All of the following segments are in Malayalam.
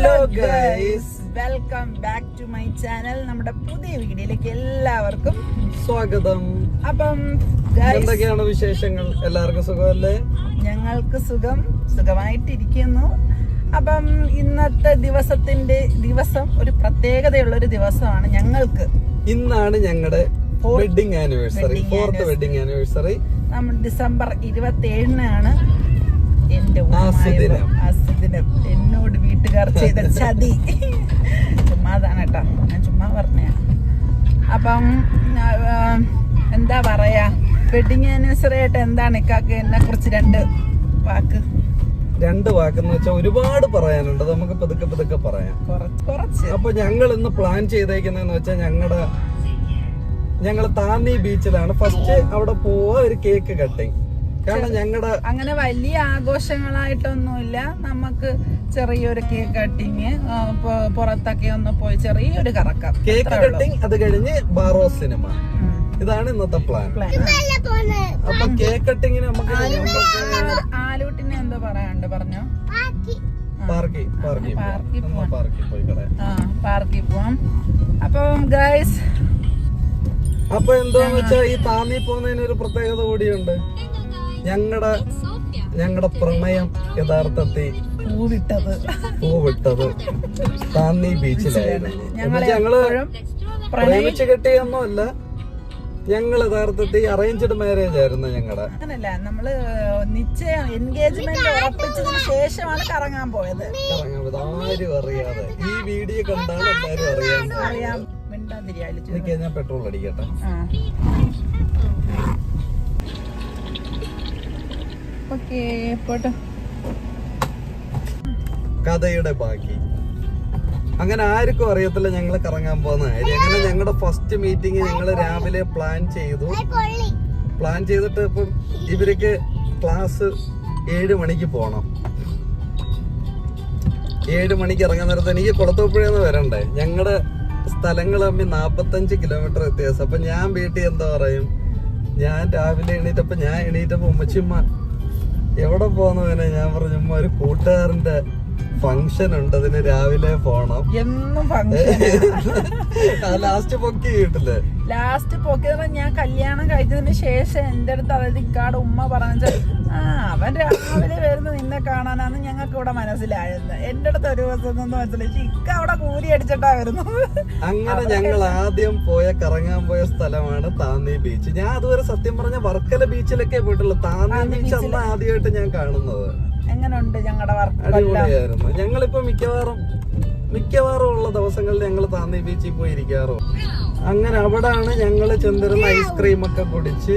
Hello guys welcome back to my channel നമ്മുടെ പുതിയ വീഡിയോയിലേക്ക് എല്ലാവർക്കും സ്വാഗതം. അപ്പം എന്തൊക്കെയാണ് വിശേഷങ്ങൾ? എല്ലാവർക്കും സുഖമല്ലേ? ഞങ്ങൾക്ക് സുഖം സുഖമായിട്ടിരിക്കുന്നു. അപ്പം ഇന്നത്തെ ദിവസത്തിന്റെ ദിവസം ഒരു പ്രത്യേകതയുള്ള ഒരു ദിവസമാണ് ഞങ്ങൾക്ക്. ഇന്നാണ് ഞങ്ങളുടെ wedding anniversary fourth. Wedding anniversary നമ്മൾ ഡിസംബർ ഇരുപത്തി ഏഴിനാണ് എന്റെ ആസുദിനം. ആസുദിനം എന്നോട് വീട്ടുകാർ ചെയ്ത ചതി. ചുമ്മാതാണ് കേട്ടോ. ഞാൻ ചുമ്മാ പറഞ്ഞ അപ്പം എന്താ പറയാ? വെഡിങ് ആനിവേഴ്സറി ആയിട്ട് എന്താണ് ഇക്കാക്ക് എന്നെ കുറിച്ച് രണ്ട് വാക്ക്? രണ്ട് വാക്കെന്ന് വെച്ചാൽ ഒരുപാട് പറയാനുണ്ട്. നമുക്ക് പതുക്കെ പതുക്കെ പറയാം. അപ്പൊ ഞങ്ങൾ ഇന്ന് പ്ലാൻ ചെയ്തേക്കുന്നതെന്ന് വെച്ചാൽ ഞങ്ങളുടെ ഞങ്ങൾ താന്നി ബീച്ചിലാണ് ഫസ്റ്റ് അവിടെ പോവാ ഒരു കേക്ക് കട്ടിങ് കാരണം ഞങ്ങളുടെ അങ്ങനെ വലിയ ആഘോഷങ്ങളായിട്ടൊന്നുമില്ല. നമുക്ക് ചെറിയൊരു കേക്ക് കട്ടിങ് പുറത്തൊക്കെ ഒന്ന് പോയി ചെറിയൊരു കറക്കം. കേക്ക് കട്ടിങ് അത് കഴിഞ്ഞ് ബാറോ സിനിമ. ഇതാണ് ഇന്നത്തെ പ്ലാൻ. അപ്പൊ കേക്ക് കട്ടിങ്ങിന് നമുക്ക് ആലൂട്ടിനെ എന്തോ പറയാണ്ട് പറഞ്ഞോ? പാർക്കി. പാർക്കി പാർക്കിൽ പാർക്കി പോയി ആ പാർക്കിൽ പോവാം. അപ്പം ഗൈസ് അപ്പൊ എന്താന്ന് വെച്ചാ ഈ താന്നി പോകുന്നതിന് ഒരു പ്രത്യേകത കൂടിയുണ്ട്. ഞങ്ങളുടെ ഞങ്ങളുടെ പ്രണയം യഥാർത്ഥത്തിൽ പൂവിട്ടത്. പൂവിട്ടത് താന്നി ബീച്ചിലായിരുന്നു. ഞങ്ങൾ എപ്പോഴും കിട്ടിയൊന്നും അല്ല ഞങ്ങൾ യഥാർത്ഥത്തിൽ അറേഞ്ച്ഡ് മാരേജ് ആയിരുന്നു ഞങ്ങളുടെ അങ്ങനല്ല നമ്മൾ നിശ്ചയം എൻഗേജ്മെന്റ് ഉറപ്പിച്ചതിന് ശേഷമാണ് കറങ്ങാൻ പോയത്. കറങ്ങാൻ പോയത്. ആരും അറിയാതെ. ഈ വീഡിയോ കണ്ടാൽ എല്ലാരും അറിയാം. അറിയാം മിണ്ടാതിരിയാലും ഞാൻ പെട്രോൾ അടിക്കട്ടെ. ഓക്കെ പോട്ടെ. കഥയുടെ ബാക്കി. അങ്ങനെ ആർക്കും അറിയത്തില്ല ഞങ്ങൾ കറങ്ങാൻ പോകുന്ന കാര്യം. അങ്ങനെ ഞങ്ങളുടെ ഫസ്റ്റ് മീറ്റിംഗ് ഞങ്ങൾ രാവിലെ പ്ലാൻ ചെയ്തു. പ്ലാൻ ചെയ്തിട്ട് ഇപ്പം ഇവർക്ക് ക്ലാസ് ഏഴ് മണിക്ക് പോകണം ഏഴ് മണിക്ക് ഇറങ്ങാൻ നേരത്തെ എനിക്ക് കുളത്തൂപ്പുഴന്ന് വരണ്ടേ. ഞങ്ങളുടെ സ്ഥലങ്ങൾ തമ്മിൽ നാപ്പത്തഞ്ച് കിലോമീറ്റർ വ്യത്യാസം. അപ്പൊ ഞാൻ വീട്ടിൽ എന്താ പറയും? ഞാൻ രാവിലെ എണീറ്റപ്പോൾ ഞാൻ എണീറ്റപ്പോൾ ഉമ്മച്ചിമ്മ എവിടെ പോകുന്നവനെ ഞാൻ പറഞ്ഞു ഒരു കൂട്ടുകാരന്റെ ഫങ്ഷൻ ഉണ്ട് അതിന് രാവിലെ പോണം. എന്നും ഫംഗ്ഷൻ ലാസ്റ്റ് പൊക്കി വീട്ടിൽ. ലാസ്റ്റ് പൊക്കി ഞാൻ കല്യാണം കഴിച്ചതിന് ശേഷം എന്റെ അടുത്ത് അതായത് ഇക്കാട് ഉമ്മ പറഞ്ഞ ആ അവൻ രാവിലെ വരുന്ന നിന്നെ കാണാനാന്ന് ഞങ്ങൾക്ക് ഇവിടെ മനസ്സിലായത് എന്റെ അടുത്ത് ഒരു ദിവസം മനസ്സിലായി ഇക്ക അവിടെ കൂലി അടിച്ചിട്ടാ വരുന്നത് അങ്ങനെ ഞങ്ങൾ ആദ്യം പോയ കറങ്ങാൻ പോയ സ്ഥലമാണ് താന്നി ബീച്ച് ഞാൻ അതുവരെ സത്യം പറഞ്ഞ വർക്കല ബീച്ചിലൊക്കെ പോയിട്ടുള്ളൂ. താന്നി ബീച്ച് അന്ന് ആദ്യമായിട്ട് ഞാൻ കാണുന്നത്. എങ്ങനെയുണ്ട് ഞങ്ങളുടെ വർക്ക് ഞങ്ങളിപ്പോ മിക്കവാറും മിക്കവാറും ഉള്ള ദിവസങ്ങളിൽ ഞങ്ങൾ താന്നി ബീച്ചിൽ പോയി ഇരിക്കാറും അങ്ങനെ അവിടാണ് ഞങ്ങൾ ചെന്നിരുന്ന ഐസ്ക്രീം ഒക്കെ കുടിച്ച്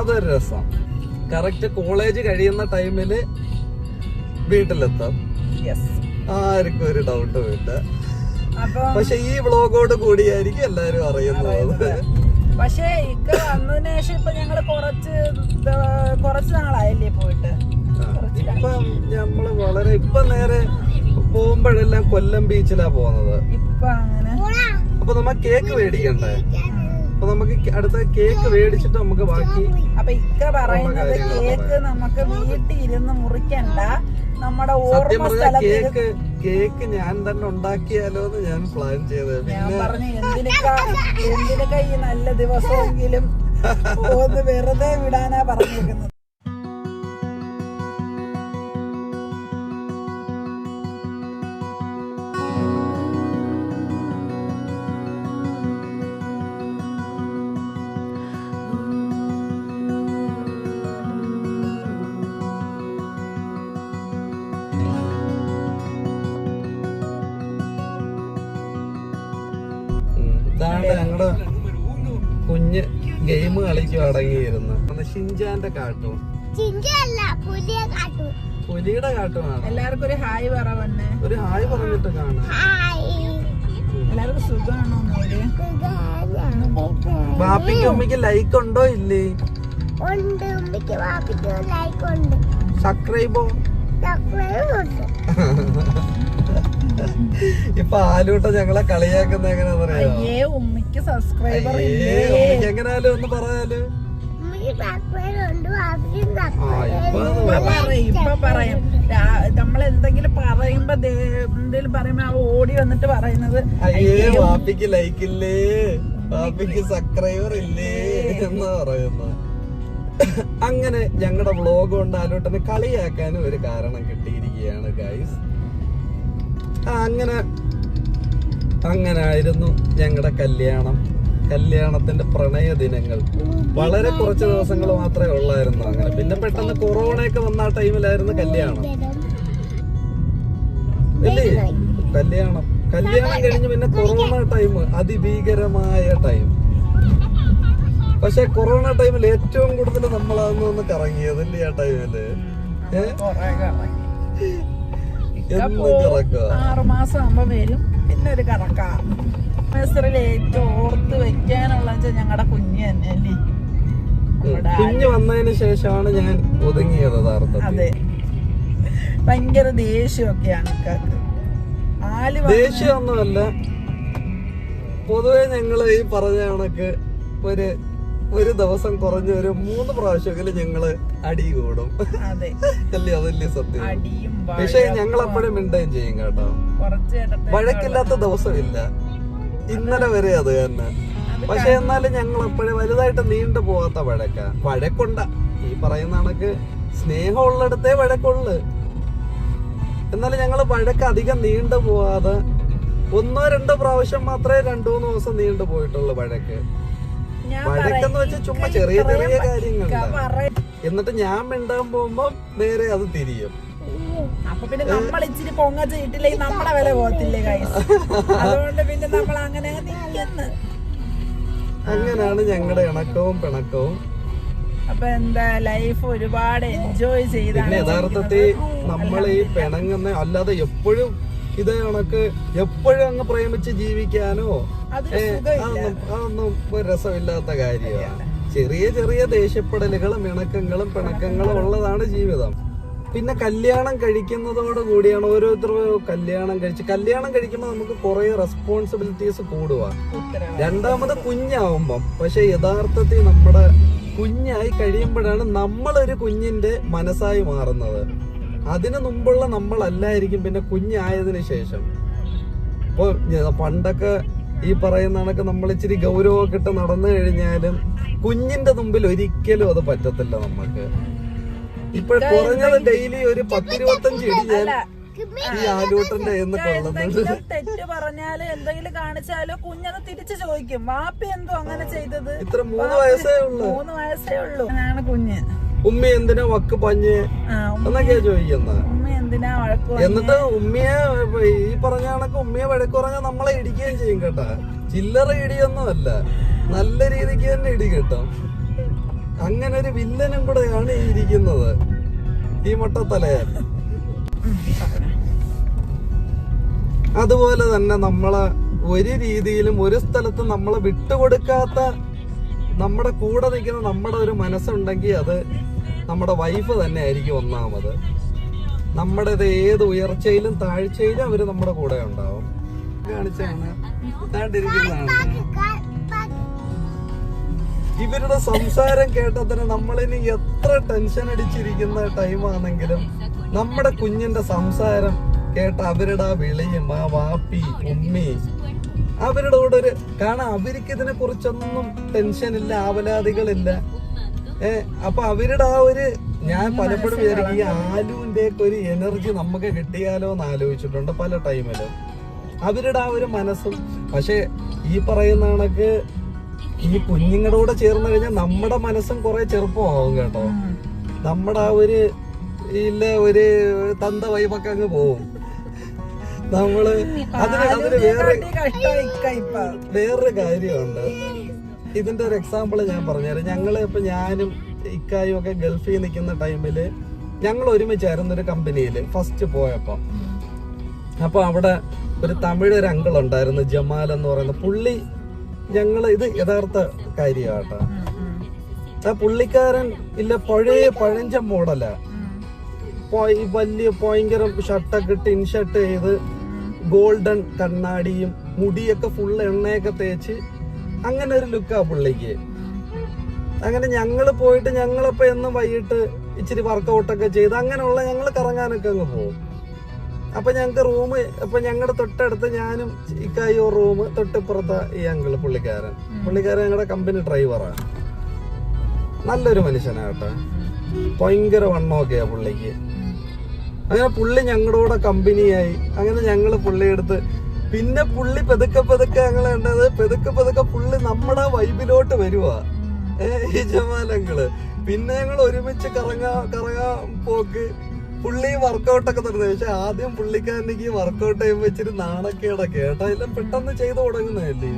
അതൊരു രസം. കറക്റ്റ് കോളേജ് കഴിയുന്ന ടൈമിൽ വീട്ടിലെത്താം. ആർക്കും ഒരു ഡൗട്ട് വീട്ട് പക്ഷെ ഈ വ്ളോഗോട് കൂടിയായിരിക്കും എല്ലാരും അറിയുന്നത്. പക്ഷേ ഇക്ക വന്നതിന് ശേഷം ഇപ്പൊ ഞങ്ങൾ കുറച്ച് കുറച്ച് നാളായല്ലേ പോയിട്ട്? ഇപ്പം നമ്മൾ വളരെ ഇപ്പൊ നേരെ പോകുമ്പോഴെല്ലാം കൊല്ലം ബീച്ചിലാ പോകുന്നത്. അപ്പൊ നമ്മ കേക്ക് മേടിക്കണ്ടേ? അപ്പൊ നമുക്ക് അടുത്ത കേക്ക് മേടിച്ചിട്ട് നമുക്ക് ബാക്കി അപ്പൊ ഇക്ക പറയുന്നത് കേക്ക് നമുക്ക് വീട്ടിൽ ഇരുന്ന് മുറിക്കണ്ട. നമ്മുടെ സത്യം കേക്ക് കേക്ക് ഞാൻ തന്നെ ഉണ്ടാക്കിയാലോ എന്ന് ഞാൻ പ്ലാൻ ചെയ്തത്. പിന്നെ പറഞ്ഞു എന്തിനൊക്കെ? എന്തിനൊക്കെ ഈ നല്ല ദിവസമെങ്കിലും ഒന്ന് വെറുതെ വിടാനാ പറഞ്ഞേക്കുന്നത്? കളിക്കും അടങ്ങിയിരുന്ന്. ഷിൻജാന്റെ കാട്ടും പുലിയുടെ കാട്ടുമാണ് എല്ലാവർക്കും ഒരു ഹായ് പറവന്നെ ഒരു ഹായ് പറഞ്ഞിട്ട് കാണാം. ഹായ്. എല്ലാവർക്കും സുഖമാണോ ബാപ്പിക്ക് ഉമ്മയ്ക്ക് ലൈക്ക് ഉണ്ടോ ഇല്ലേ? ഉണ്ട് ഉമ്മയ്ക്ക് വാപ്പിക്ക് ലൈക്ക് ഉണ്ട്. സബ്സ്ക്രൈബോ ഇപ്പൊ ആലൂട്ട ഞങ്ങളെ കളിയാക്കുന്ന എങ്ങനെയാന്ന് അറിയാമോ അയ്യേ ഉമ്മയ്ക്ക് സബ്സ്ക്രൈബർ എങ്ങനെയാലും ഒന്ന് പറയാൽ. പറയും ഇപ്പൊ പറയും. നമ്മൾ എന്തെങ്കിലും പറയുമ്പോ എന്തെങ്കിലും പറയുമ്പോ ഓടി വന്നിട്ട് പറയുന്നത് അയ്യേ വാപ്പിക്ക് ലൈക്ക് ഇല്ലേ വാപ്പിക്ക് സബ്സ്ക്രൈബർ ഇല്ലേ? എന്ന് പറയുന്നു? അങ്ങനെ ഞങ്ങളുടെ വ്ളോഗ് കൊണ്ട് ആലോട്ടനെ കളിയാക്കാനും ഒരു കാരണം കിട്ടിയിരിക്കുകയാണ് ഗൈസ് അങ്ങനെ അങ്ങനെ ആയിരുന്നു ഞങ്ങളുടെ കല്യാണം. കല്യാണത്തിന്റെ പ്രണയ ദിനങ്ങൾ. വളരെ കുറച്ച് ദിവസങ്ങൾ മാത്രമേ ഉള്ളായിരുന്നു അങ്ങനെ. പിന്നെ പെട്ടെന്ന് കൊറോണയൊക്കെ വന്ന ആ ടൈമിലായിരുന്നു കല്യാണം. അല്ലേ കല്യാണം. കല്യാണം കഴിഞ്ഞ് പിന്നെ കൊറോണ ടൈം അതിഭീകരമായ ടൈം. പക്ഷെ കൊറോണ ടൈമിൽ ഏറ്റവും കൂടുതൽ നമ്മൾ ഒന്ന് കറങ്ങിയത് ഇല്ലേ ആ ടൈമിൽ? ഏഹ് എന്ന് കറക്കുക ആറുമാസം ആകുമ്പോ വരും. പിന്നെ ഒരു കറക്ക മെസ്സറിൽ ഏറ്റവും ഓർത്ത് വെക്കാനുള്ള ഞങ്ങളുടെ കുഞ്ഞ് തന്നെ അല്ലേ? കുഞ്ഞു വന്നതിന് ശേഷമാണ് ഞാൻ ഒതുങ്ങിയത് അതെ. ഭയങ്കര ദേഷ്യമൊക്കെയാണ് ദേഷ്യമൊന്നുമല്ല. പൊതുവെ ഞങ്ങൾ ഈ പറഞ്ഞ കണക്ക് ഒരു ഒരു ദിവസം കുറഞ്ഞ ഒരു മൂന്ന് പ്രാവശ്യമെങ്കിലും ഞങ്ങൾ അടി കൂടും. അതെ. അല്ലേ? അതല്ലേ സത്യം പക്ഷെ ഞങ്ങൾ അപ്പോഴും മിണ്ടുകയും ചെയ്യും കേട്ടോ. വഴക്കില്ലാത്ത ദിവസമില്ല. ഇന്നലെ വരെ അത് തന്നെ. പക്ഷെ എന്നാലും ഞങ്ങൾ എപ്പോഴും വലുതായിട്ട് നീണ്ടു പോകാത്ത വഴക്ക. വഴക്കുണ്ട. ഈ പറയുന്ന കണക്ക് സ്നേഹമുള്ളിടത്തേ വഴക്കുള്ളു. എന്നാലും ഞങ്ങൾ വഴക്ക് അധികം നീണ്ടു പോവാതെ ഒന്നോ രണ്ടോ പ്രാവശ്യം മാത്രമേ രണ്ടു മൂന്ന് ദിവസം നീണ്ടു പോയിട്ടുള്ളൂ വഴക്ക്. വഴക്കെന്ന് വെച്ചാൽ ചുമ്മാ ചെറിയ ചെറിയ കാര്യങ്ങൾ എന്നിട്ട് ഞാൻ മിണ്ടാൻ പോകുമ്പോ നേരെ അത് തിരിയും. അപ്പൊ പിന്നെ നമ്മൾ ഇച്ചിരി പൊങ്ങ ചെയ്തിട്ടില്ലെങ്കിൽ നമ്മളെ വില പോകത്തില്ലേ കൈസ് അതുകൊണ്ട് പിന്നെ നമ്മൾ അങ്ങനെ നിൽക്കുന്നു അങ്ങനെയാണ് ഞങ്ങളുടെ ഇണക്കവും പിണക്കവും. അപ്പൊ എന്താ ലൈഫ് ഒരുപാട് എൻജോയ് പിന്നെ യഥാർത്ഥത്തിൽ നമ്മൾ ഈ പിണങ്ങുന്ന അല്ലാതെ എപ്പോഴും ഇത് കണക്ക് എപ്പോഴും അങ്ങ് പ്രേമിച്ച് ജീവിക്കാനോ അതൊന്നും രസമില്ലാത്ത കാര്യമാണ്. ചെറിയ ചെറിയ ദേഷ്യപ്പെടലുകളും ഇണക്കങ്ങളും പിണക്കങ്ങളും ഉള്ളതാണ് ജീവിതം. പിന്നെ കല്യാണം കഴിക്കുന്നതോട് കൂടിയാണ് ഓരോരുത്തരും കല്യാണം കഴിച്ച്. കല്യാണം കഴിക്കുമ്പോൾ നമുക്ക് കുറെ റെസ്പോൺസിബിലിറ്റീസ് കൂടുക ഉത്തരവ് രണ്ടാമത് കുഞ്ഞാവുമ്പം. പക്ഷെ യഥാർത്ഥത്തിൽ നമ്മുടെ കുഞ്ഞായി കഴിയുമ്പോഴാണ് നമ്മളൊരു കുഞ്ഞിന്റെ മനസ്സായി മാറുന്നത്. അതിനു മുമ്പുള്ള നമ്മളല്ലായിരിക്കും പിന്നെ കുഞ്ഞായതിനു ശേഷം. ഇപ്പൊ പണ്ടൊക്കെ ഈ പറയുന്ന കണക്ക് നമ്മൾ ഇച്ചിരി ഗൗരവമൊക്കെ ഇട്ട് നടന്നു കഴിഞ്ഞാലും കുഞ്ഞിന്റെ മുമ്പിൽ ഒരിക്കലും അത് പറ്റത്തില്ല നമുക്ക് ഇപ്പൊ കുറഞ്ഞത് ഡെയിലി ഒരു പത്തിരുപത്തഞ്ച് ഇടി ഞാൻ ഈ ആലൂട്ടന്റെ എന്ന് കൊള്ളുന്നുണ്ട് തെറ്റ് പറഞ്ഞാൽ എന്തെങ്കിലും കാണിച്ചാലോ കുഞ്ഞത് തിരിച്ചു ചോദിക്കും. വാപ്പി എന്തോ അങ്ങനെ ചെയ്തത്? ഇത്ര മൂന്ന് വയസ്സേ ഉള്ളു. മൂന്ന് വയസ്സേ ഉള്ളൂ. അങ്ങനെയാണ് കുഞ്ഞ്. ഉമ്മ എന്തിനാ വക്ക് പഞ്ഞ്? എന്നൊക്കെയാ ചോദിക്കുന്നത്? എന്നിട്ട് ഉമ്മയെ ഈ പറഞ്ഞ കണക്ക് ഉമ്മയെ വഴക്ക് പറഞ്ഞാൽ നമ്മളെ ഇടിക്കുകയും ചെയ്യും കേട്ടാ. ചില്ലറ ഇടിയൊന്നും അല്ല. നല്ല രീതിക്ക് തന്നെ ഇടി കിട്ടും. അങ്ങനെ ഒരു വില്ലനും കൂടെയാണ് ഇരിക്കുന്നത്. ഈ മുട്ടത്തല അതുപോലെ തന്നെ നമ്മളെ ഒരു രീതിയിലും ഒരു സ്ഥലത്ത് നമ്മളെ വിട്ടുകൊടുക്കാത്ത നമ്മുടെ കൂടെ നിൽക്കുന്ന നമ്മുടെ ഒരു മനസ്സുണ്ടെങ്കിൽ അത് നമ്മുടെ വൈഫ് തന്നെ ആയിരിക്കും ഒന്നാമത്. നമ്മുടെ ഏത് ഉയർച്ചയിലും താഴ്ചയിലും അവർ നമ്മുടെ കൂടെ ഉണ്ടാവും. കാണിച്ചാണ് ഇതാണ്ടിരിക്കുന്നതാണ്. ഇവരുടെ സംസാരം കേട്ടാൽ തന്നെ നമ്മളിനി എത്ര ടെൻഷൻ അടിച്ചിരിക്കുന്ന ടൈമാണെങ്കിലും നമ്മുടെ കുഞ്ഞിന്റെ സംസാരം കേട്ട അവരുടെ ആ വിളിയും ആ വാപ്പി ഉമ്മി അവരുടെ കൂടെ ഒരു കാരണം അവർക്ക് ഇതിനെ കുറിച്ചൊന്നും ടെൻഷൻ ഇല്ല ആവലാതികളില്ല. ഏ അപ്പൊ അവരുടെ ആ ഒരു ഞാൻ പലപ്പോഴും വിചാരിക്കും ഈ ആലുവിന്റെ ഒക്കെ ഒരു എനർജി നമുക്ക് കിട്ടിയാലോ എന്ന് ആലോചിച്ചിട്ടുണ്ട് പല ടൈമിലും അവരുടെ ആ ഒരു മനസ്സും. പക്ഷെ ഈ പറയുന്ന കണക്ക് ഈ കുഞ്ഞുങ്ങളുടെ കൂടെ ചേർന്ന് കഴിഞ്ഞാൽ നമ്മുടെ മനസ്സും കുറെ ചെറുപ്പമാവും കേട്ടോ. നമ്മുടെ ആ ഒരു ഇല്ല ഒരു തന്ത വൈബൊക്കെ അങ്ങ് പോവും. നമ്മൾ അതിന് അതിന് വേറെ വേറൊരു കാര്യമുണ്ട്. ഇതിന്റെ ഒരു എക്സാമ്പിൾ ഞാൻ പറഞ്ഞുതരാം. ഞങ്ങൾ ഇപ്പൊ ഞാനും ഇക്കായും ഒക്കെ ഗൾഫിൽ നിൽക്കുന്ന ടൈമിൽ ഞങ്ങൾ ഒരുമിച്ചായിരുന്നു ഒരു കമ്പനിയിൽ ഫസ്റ്റ് പോയപ്പോ. അപ്പൊ അവിടെ ഒരു തമിഴ് ഒരു അങ്കിൾ ഉണ്ടായിരുന്നു ജമാൽ എന്ന് പറയുന്ന പുള്ളി ഞങ്ങൾ ഇത് യഥാർത്ഥ കാര്യമാട്ടോ. ആ പുള്ളിക്കാരൻ ഇല്ല പഴയ പഴഞ്ച മോഡലാ. വലിയ ഭയങ്കര ഷർട്ടൊക്കെ ഇട്ട് ഇൻഷർട്ട് ചെയ്ത് ഗോൾഡൻ കണ്ണാടിയും മുടിയൊക്കെ ഫുൾ എണ്ണയൊക്കെ തേച്ച് അങ്ങനെ ഒരു ലുക്കാ പുള്ളിക്ക്. അങ്ങനെ ഞങ്ങൾ പോയിട്ട് ഞങ്ങളപ്പോ എന്നും വൈകിട്ട് ഇച്ചിരി വർക്കൗട്ടൊക്കെ ചെയ്ത് അങ്ങനെയുള്ള ഞങ്ങൾ കറങ്ങാനൊക്കെ അങ്ങ് പോകും. അപ്പൊ ഞങ്ങക്ക് റൂം ഇപ്പൊ ഞങ്ങളുടെ തൊട്ടടുത്ത് ഞാനും ഇക്കായോ റൂം തൊട്ടിപ്പുറത്ത ഈ അങ്കിൾ പുള്ളിക്കാരൻ. പുള്ളിക്കാരൻ ഞങ്ങളുടെ കമ്പനി ഡ്രൈവറാണ് നല്ലൊരു മനുഷ്യനാട്ടെ. ഭയങ്കര വണ്ണമൊക്കെയാ പുള്ളിക്ക്. അങ്ങനെ പുള്ളി ഞങ്ങളുടെ കൂടെ കമ്പനിയായി അങ്ങനെ ഞങ്ങൾ പുള്ളിയെടുത്ത് പിന്നെ പുള്ളി പെതുക്കെ പെതുക്കെ ഞങ്ങൾ കണ്ടത് പെതുക്കെ പെതുക്കെ പുള്ളി നമ്മുടെ വൈബിലോട്ട് വരുവാ. ഏ ഈ ജമാലങ്ങൾ. പിന്നെ ഞങ്ങൾ ഒരുമിച്ച് കറങ്ങാ കറങ്ങാ പോക്ക്. പുള്ളി വർക്കൗട്ടൊക്കെ തുടങ്ങി പക്ഷെ ആദ്യം പുള്ളിക്കാരനിക്ക് വർക്കൗട്ട് ചെയ്യുമ്പോ ഇച്ചിരി നാണക്കേടൊക്കെ കേട്ടോ എല്ലാം പെട്ടെന്ന് ചെയ്തു തുടങ്ങുന്നതല്ലേ?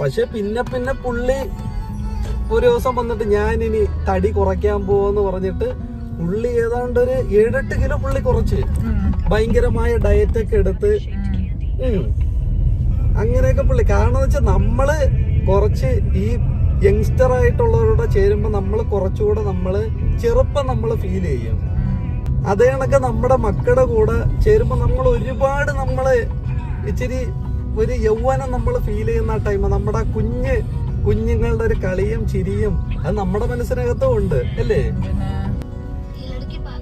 പക്ഷെ പിന്നെ പിന്നെ പുള്ളി ഒരു ദിവസം വന്നിട്ട് ഞാൻ ഇനി തടി കുറയ്ക്കാൻ പോവെന്ന് പറഞ്ഞിട്ട് പുള്ളി ഏതാണ്ട് ഒരു ഏഴെട്ട് കിലോ പുള്ളി കുറച്ച് ഭയങ്കരമായ ഡയറ്റ് ഒക്കെ എടുത്ത്. അങ്ങനെയൊക്കെ പുള്ളി. കാരണം വെച്ചാൽ നമ്മൾ കുറച്ച് ഈ യങ്സ്റ്റർ ആയിട്ടുള്ളവരോട് ചേരുമ്പോൾ നമ്മൾ കുറച്ചുകൂടെ നമ്മൾ ചെറുപ്പം നമ്മൾ ഫീൽ ചെയ്യും. അതേ കണക്ക് നമ്മുടെ മക്കളുടെ കൂടെ ചേരുമ്പോൾ നമ്മൾ ഒരുപാട് നമ്മൾ ഇച്ചിരി ഒരു യൗവനം നമ്മൾ ഫീൽ ചെയ്യുന്ന ടൈം നമ്മുടെ കുഞ്ഞ് കുഞ്ഞുങ്ങളുടെ ഒരു കളിയും ചിരിയും അത് നമ്മുടെ മനസ്സിനകത്തും ഉണ്ട് അല്ലേ?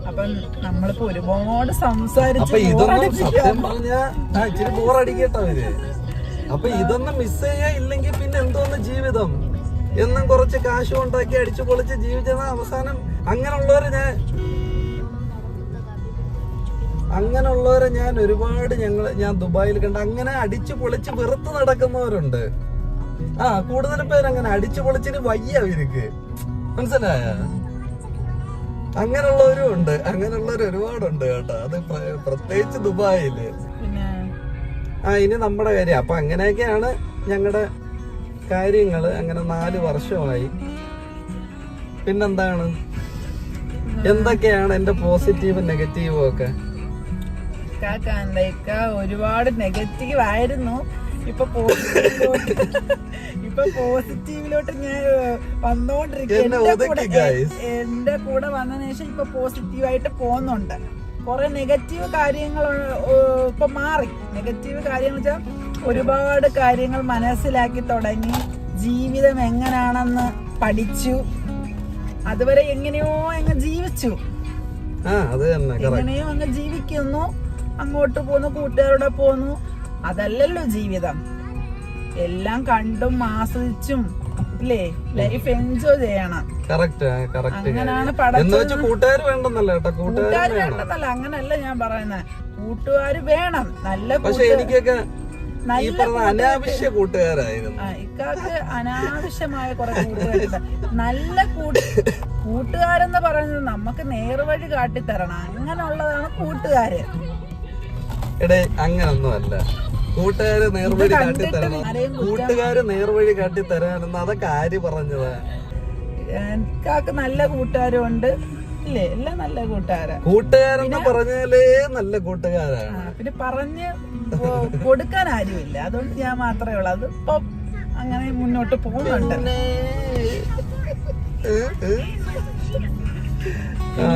അപ്പം നമ്മളിപ്പോ ഒരുപാട് സംസാരിച്ചു ഇതൊന്നും സത്യം. ഇച്ചിരി ബോറടിക്കട്ടോ ഇത്. അപ്പൊ ഇതൊന്നും മിസ് ചെയ്യാ ഇല്ലെങ്കിൽ പിന്നെ എന്തോന്ന് ജീവിതം? എന്നും കുറച്ച് കാശ് ഉണ്ടാക്കി അടിച്ചു പൊളിച്ച് ജീവിച്ചത് അവസാനം. അങ്ങനെയുള്ളവരെ ഞാൻ അങ്ങനെയുള്ളവരെ ഞാൻ ഒരുപാട് ഞങ്ങൾ ഞാൻ ദുബായിൽ കണ്ട അങ്ങനെ അടിച്ചു പൊളിച്ച് വെറുത്ത് നടക്കുന്നവരുണ്ട്. ആ കൂടുതൽ പേര് അങ്ങനെ അടിച്ചു പൊളിച്ചിന് വയ്യ അവർക്ക് മനസ്സിലായ? അങ്ങനെയുള്ളവരും ഉണ്ട്. അങ്ങനെയുള്ളവർ ഒരുപാടുണ്ട് കേട്ടോ. അത് പ്രത്യേകിച്ച് ദുബായിൽ. ആ ഇനി നമ്മുടെ കാര്യം. അപ്പൊ അങ്ങനെയൊക്കെയാണ് ഞങ്ങളുടെ കാര്യങ്ങൾ. അങ്ങനെ നാല് വർഷമായി. പിന്നെന്താണ്? എന്തൊക്കെയാണ് എന്റെ പോസിറ്റീവും നെഗറ്റീവും ഒക്കെ? കാക്കാൻലൈക്ക ഒരുപാട് നെഗറ്റീവ് ആയിരുന്നു. ഇപ്പൊ പോസിറ്റീവിലോട്ട് ഇപ്പൊ പോസിറ്റീവിലോട്ട് ഞാൻ വന്നോണ്ടിരിക്കുക എന്നെ എന്റെ കൂടെ വന്നതിന് ശേഷം ഇപ്പൊ പോസിറ്റീവായിട്ട് പോകുന്നുണ്ട്. കുറെ നെഗറ്റീവ് കാര്യങ്ങൾ ഇപ്പൊ മാറി. നെഗറ്റീവ് കാര്യങ്ങൾ വെച്ചാൽ ഒരുപാട് കാര്യങ്ങൾ മനസ്സിലാക്കി തുടങ്ങി. ജീവിതം എങ്ങനെയാണെന്ന് പഠിച്ചു. അതുവരെ എങ്ങനെയോ അങ്ങ് ജീവിച്ചു. എങ്ങനെയോ അങ്ങ് ജീവിക്കുന്നു. അങ്ങോട്ട് പോന്നു കൂട്ടുകാരോടെ പോന്നു. അതല്ലല്ലോ ജീവിതം. എല്ലാം കണ്ടും ആസ്വദിച്ചും ഇല്ലേ? ലൈഫ് എൻജോയ് ചെയ്യണം. അങ്ങനെയാണ് കൂട്ടുകാർ വേണ്ടെന്നല്ല കേട്ടോ കൂട്ടുകാർ വേണ്ടെന്നല്ല അങ്ങനല്ല ഞാൻ പറയുന്നത് കൂട്ടുകാർ വേണം. നല്ല എനിക്കൊക്കെ നല്ല അനാവശ്യ കൂട്ടുകാരായിരുന്നു. ഇക്കാക്ക് അനാവശ്യമായ കുറെ കൂട്ടുകാരുണ്ട്. നല്ല കൂട്ട കൂട്ടുകാരെന്ന് പറയുന്നത് നമുക്ക് നേർവഴി കാട്ടിത്തരണം. അങ്ങനെയുള്ളതാണ് കൂട്ടുകാര്. എടേ അങ്ങനൊന്നും അല്ല കൂട്ടുകാര് നേർവഴി കാട്ടി തരണം കൂട്ടുകാര് നേർവഴി കാട്ടി തരാനെന്ന് അതൊക്കെ ആര് പറഞ്ഞതാ? ഇക്കാക്ക് നല്ല കൂട്ടുകാരും ഉണ്ട് ഇല്ലേ എല്ലാം നല്ല കൂട്ടുകാരാ. കൂട്ടുകാരെന്ന് പറഞ്ഞാലേ നല്ല കൂട്ടുകാരാണ്. പിന്നെ പറഞ്ഞ് കൊടുക്കാൻ ആരുമില്ല. അതുകൊണ്ട് ഞാൻ മാത്രമേ ഉള്ളൂ. അത് ഇപ്പം അങ്ങനെ മുന്നോട്ട് പോകുന്നുണ്ട്.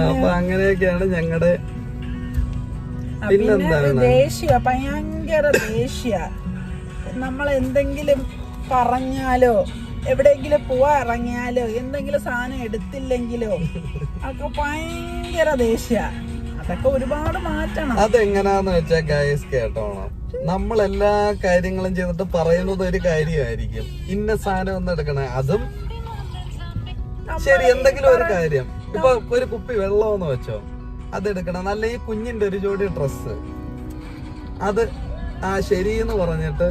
അപ്പൊ അങ്ങനെയൊക്കെയാണ് ഞങ്ങളുടെ പിന്നെ? ദേഷ്യ ഭയങ്കര ദേഷ്യ. നമ്മൾ എന്തെങ്കിലും പറഞ്ഞാലോ എവിടെയെങ്കിലും പോവാ ഇറങ്ങിയാലോ എന്തെങ്കിലും സാധനം എടുത്തില്ലെങ്കിലോ അതൊക്കെ ഭയങ്കര ദേഷ്യ. അതൊക്കെ ഒരുപാട് മാറ്റണം. അതെങ്ങനാന്ന് വെച്ചാ ഗൈസ് കേട്ടോണം. നമ്മൾ എല്ലാ കാര്യങ്ങളും ചെയ്തിട്ട് പറയുന്നത് ഒരു കാര്യമായിരിക്കും. ഇന്ന സാധനം ഒന്ന് എടുക്കണേ അതും ശരി എന്തെങ്കിലും ഒരു കാര്യം. ഇപ്പൊ ഒരു കുപ്പി വെള്ളമെന്ന് വെച്ചോ. അതെടുക്കണം. നല്ല ഈ കുഞ്ഞിന്റെ ഒരു ജോഡി ഡ്രസ്സ് അത് ആ ശരി എന്ന് പറഞ്ഞിട്ട്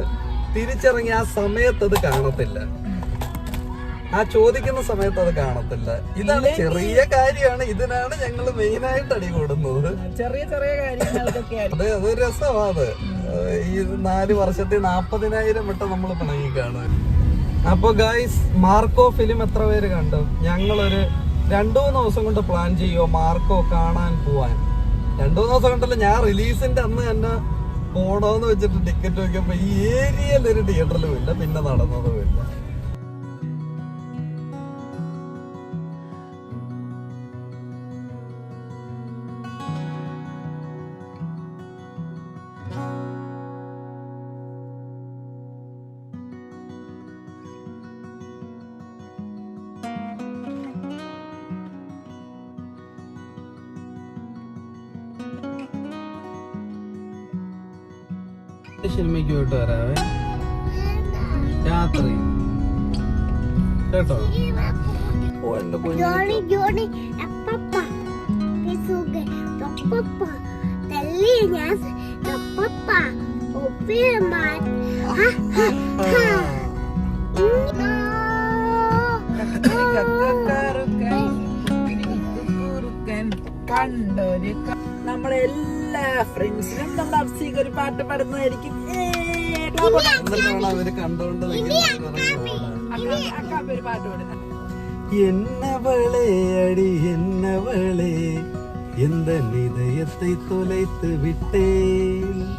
തിരിച്ചിറങ്ങി ആ സമയത്ത് അത് കാണത്തില്ല. ആ ചോദിക്കുന്ന സമയത്ത് അത് കാണത്തില്ല. ഇതാണ് ചെറിയ കാര്യമാണ്. ഇതിനാണ് ഞങ്ങൾ മെയിൻ ആയിട്ട് അടി കൂടുന്നത്. ചെറിയ ചെറിയ അത് അതൊരു രസമാണ് അത്. ഈ നാല് വർഷത്തെ നാപ്പതിനായിരം വട്ടം നമ്മൾ പിണങ്ങി കാണും അപ്പൊ ഗൈസ് മാർക്കോ ഫിലിം എത്ര പേര് കണ്ടു? ഞങ്ങളൊരു രണ്ടു ദിവസം കൊണ്ട് പ്ലാൻ ചെയ്യുമോ മാർക്കോ കാണാൻ പോവാൻ? രണ്ടു ദിവസം കൊണ്ടല്ല ഞാൻ റിലീസിന്റെ അന്ന് തന്നെ പോണോന്ന് വെച്ചിട്ട് ടിക്കറ്റ് നോക്കിയപ്പോ ഈ ഏരിയയിൽ ഒരു തിയേറ്ററിലും ഇല്ല പിന്നെ നടന്നതും ഇല്ല. എല്ലാ ഫ്രണ്ട്സിനും നമ്മുടെ അഫ്സീക്ക് ഒരു പാട്ട് പാടുന്നതായിരിക്കും. ഏ, ക്ലാപ്പ് കൊടു. എന്നിട്ടാണ് അവർ കണ്ടോണ്ട് നിൽക്കുന്നത് നമ്മൾ ഒരു പാട്ട് പാടുന്നതായിരിക്കും എന്നവളെ അടി എന്നവളെ எந்த இதயத்தை தொலைத்து விட்டேன்?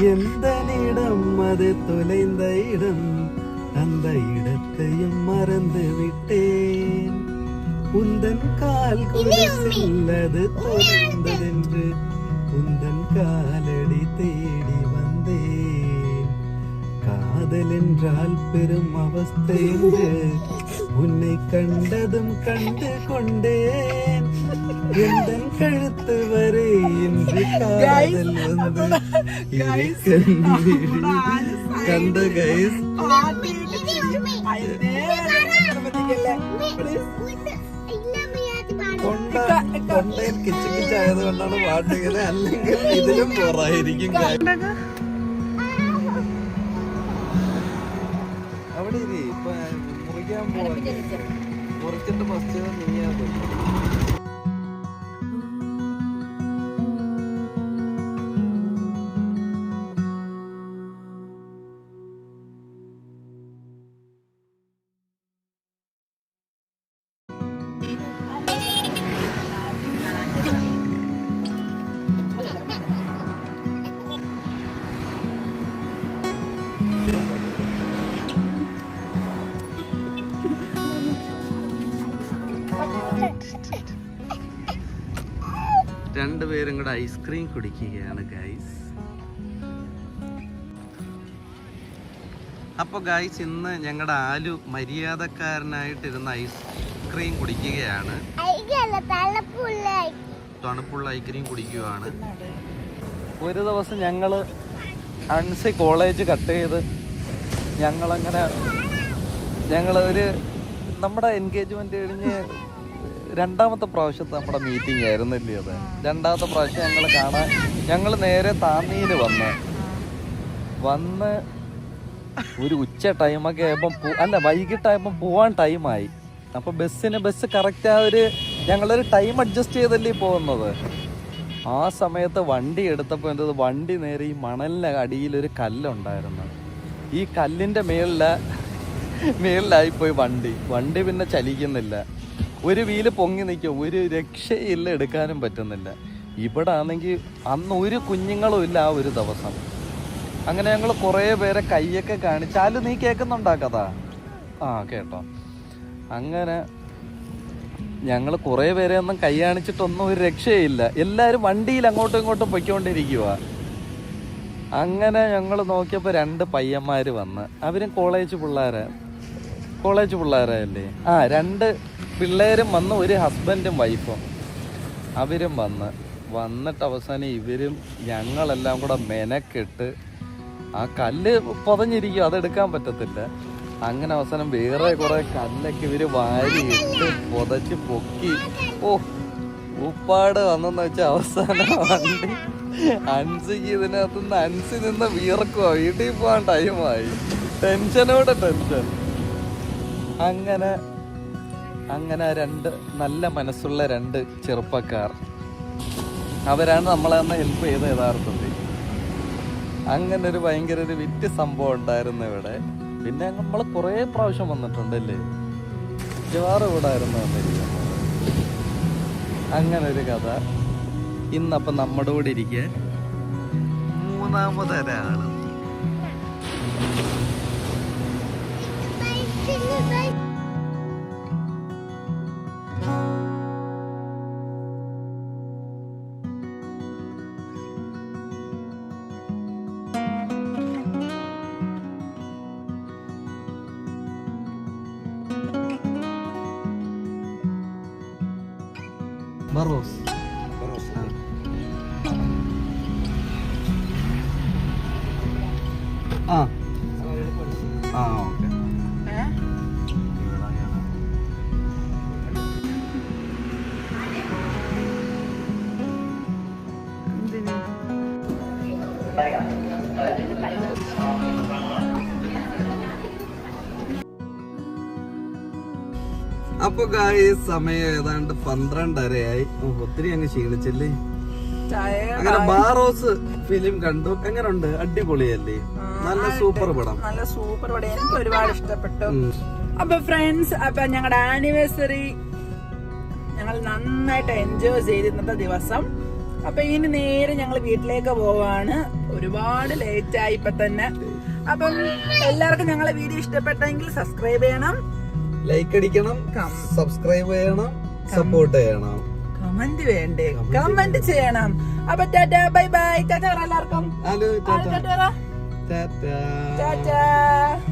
எந்த இடம் அது தொலைந்த இடம்? அந்த இடத்தையும் மறந்து விட்டேன். உந்தன் கால் கொலுசில் அது தொலைந்ததென்று உந்தன் காலடி தேடி வந்தேன். காதல் என்றால் பெரும் அவஸ்தை என்று உன்னை கண்டதும் கண்டு கொண்டேன். കഴുത്ത് വരെ കാതൽ വന്ന് കണ്ട ഗൈസ് കൊണ്ടയിൽ കിച്ച് കിച്ചായത് കൊണ്ടാണ് പാട്ട് ഇങ്ങനെ അല്ലെങ്കിൽ ഇതിലും പുറായിരിക്കും അവിടെ ഇരി. ഇപ്പൊ മുറിക്കാൻ പോവാ. മുറിച്ചിട്ട് ഫസ്റ്റ് നീയാ രണ്ടുപേരും കൂടെ ഐസ്ക്രീം കുടിക്കുകയാണ് ഗൈസ് അപ്പോൾ ഗൈസ് ഇന്ന് ഞങ്ങളുടെ ആലു മര്യാദക്കാരനായിട്ടിരുന്ന ഐസ്ക്രീം കുടിക്കുകയാണ്. തണുപ്പുള്ള ഐസ്ക്രീം കുടിക്കുകയാണ് ഒരു ദിവസം ഞങ്ങൾ അൺസി കോളേജ് കട്ട് ചെയ്ത് ഞങ്ങളങ്ങനെ ഞങ്ങൾ ഒരു നമ്മുടെ എൻഗേജ്മെന്റ് കഴിഞ്ഞ് രണ്ടാമത്തെ പ്രാവശ്യത്തെ നമ്മുടെ മീറ്റിംഗ് ആയിരുന്നില്ലേ അത്? രണ്ടാമത്തെ പ്രാവശ്യം ഞങ്ങൾ കാണാൻ ഞങ്ങൾ നേരെ താന്നിയിൽ വന്ന്. വന്ന് ഒരു ഉച്ച ടൈമൊക്കെ ആയപ്പം അല്ല വൈകിട്ടായപ്പം പോവാൻ ടൈമായി അപ്പം ബസ്സിന് ബസ് കറക്റ്റ് ആ ഒരു ഞങ്ങളൊരു ടൈം അഡ്ജസ്റ്റ് ചെയ്തല്ലേ പോകുന്നത്. ആ സമയത്ത് വണ്ടി എടുത്തപ്പോൾ എന്തത് വണ്ടി നേരെ ഈ മണലിന്റെ അടിയിലൊരു കല്ലുണ്ടായിരുന്നു. ഈ കല്ലിന്റെ മേളിൽ മേളിലായിപ്പോയി വണ്ടി. വണ്ടി പിന്നെ ചലിക്കുന്നില്ല. ഒരു വീൽ പൊങ്ങി നിൽക്കും. ഒരു രക്ഷയില്ല എടുക്കാനും പറ്റുന്നില്ല. ഇവിടെ ആണെങ്കിൽ അന്ന് ഒരു കുഞ്ഞുങ്ങളും ഇല്ല ആ ഒരു ദിവസം. അങ്ങനെ ഞങ്ങൾ കുറേ പേരെ കൈയൊക്കെ കാണിച്ചാലും നീ കേൾക്കുന്നുണ്ടാ കഥ? ആ കേട്ടോ. അങ്ങനെ ഞങ്ങൾ കുറേ പേരെ ഒന്നും കൈ കാണിച്ചിട്ടൊന്നും ഒരു രക്ഷയില്ല. എല്ലാവരും വണ്ടിയിൽ അങ്ങോട്ടും ഇങ്ങോട്ടും പൊയ്ക്കൊണ്ടിരിക്കുക അങ്ങനെ ഞങ്ങൾ നോക്കിയപ്പോൾ രണ്ട് പയ്യന്മാർ വന്ന്. അവരും കോളേജ് പിള്ളേരെ. കോളേജ് പിള്ളേരല്ലേ ആ രണ്ട് പിള്ളേരും വന്ന് ഒരു ഹസ്ബൻഡും വൈഫും. അവരും വന്ന്. വന്നിട്ട് അവസാനം ഇവരും ഞങ്ങളെല്ലാം കൂടെ മെനക്കെട്ട് ആ കല്ല് പൊതഞ്ഞിരിക്കും. അതെടുക്കാൻ പറ്റത്തില്ല. അങ്ങനെ അവസാനം വേറെ കുറെ കല്ലൊക്കെ ഇവർ വാരിയിട്ട് പൊതച്ച് പൊക്കി. ഓ ഉപ്പാട് വന്നെന്ന് വെച്ചാൽ അവസാനം അൻസിക്ക് ഇതിനകത്തുനിന്ന് അൻസി നിന്ന് വിയർക്കുക വീട്ടിൽ പോകാൻ ടൈമായി ടെൻഷനോടെ ടെൻഷൻ അങ്ങനെ അങ്ങനെ രണ്ട് നല്ല മനസ്സുള്ള രണ്ട് ചെറുപ്പക്കാർ. അവരാണ് നമ്മളെ അന്ന് ഹെൽപ്പ് ചെയ്ത യഥാർത്ഥത്തിൽ. അങ്ങനെ ഒരു ഭയങ്കര ഒരു വിറ്റ് സംഭവം ഉണ്ടായിരുന്നു ഇവിടെ. പിന്നെ നമ്മൾ കുറേ പ്രാവശ്യം വന്നിട്ടുണ്ടല്ലേ ജവാറ് ഇവിടെ ആയിരുന്നു അങ്ങനെ ഒരു കഥ ഇന്നപ്പം നമ്മുടെ കൂടെ ഇരിക്കാൻ മൂന്നാമതൊരാൾ. ബറോസ് ആ ഗായി സമയം ഏതാണ്ട് പന്ത്രണ്ടരയായി. ഒത്തിരി അങ്ങ് ക്ഷീണിച്ചില്ലേ? അങ്ങനെ ബാറോസ് ഫിലിം കണ്ടു. എങ്ങനുണ്ട്? അടിപൊളിയല്ലേ? നല്ല സൂപ്പർ പടം. നല്ല സൂപ്പർ പടം. എനിക്ക് ഒരുപാട് ഇഷ്ടപ്പെട്ടു. അപ്പൊ ഫ്രണ്ട്സ് അപ്പൊ ഞങ്ങളുടെ ആനിവേഴ്സറി ഞങ്ങൾ നന്നായിട്ട് എൻജോയ് ചെയ്ത് ദിവസം. അപ്പൊ ഇനി നേരെ ഞങ്ങൾ വീട്ടിലേക്ക് പോവാണ്. ഒരുപാട് ലേറ്റ് ആയി ഇപ്പൊ തന്നെ. അപ്പം എല്ലാവർക്കും ഞങ്ങളെ വീഡിയോ ഇഷ്ടപ്പെട്ടെങ്കിൽ സബ്സ്ക്രൈബ് ചെയ്യണം. ലൈക്ക് അടിക്കണം സബ്സ്ക്രൈബ് ചെയ്യണം സപ്പോർട്ട് ചെയ്യണം. കമന്റ് വേണ്ടേ? കമന്റ് ചെയ്യണം. അപ്പൊ ടാറ്റാ ബൈ ബൈ. ടാറ്റ എല്ലാവർക്കും. Hello tata. ടാറ്റാ.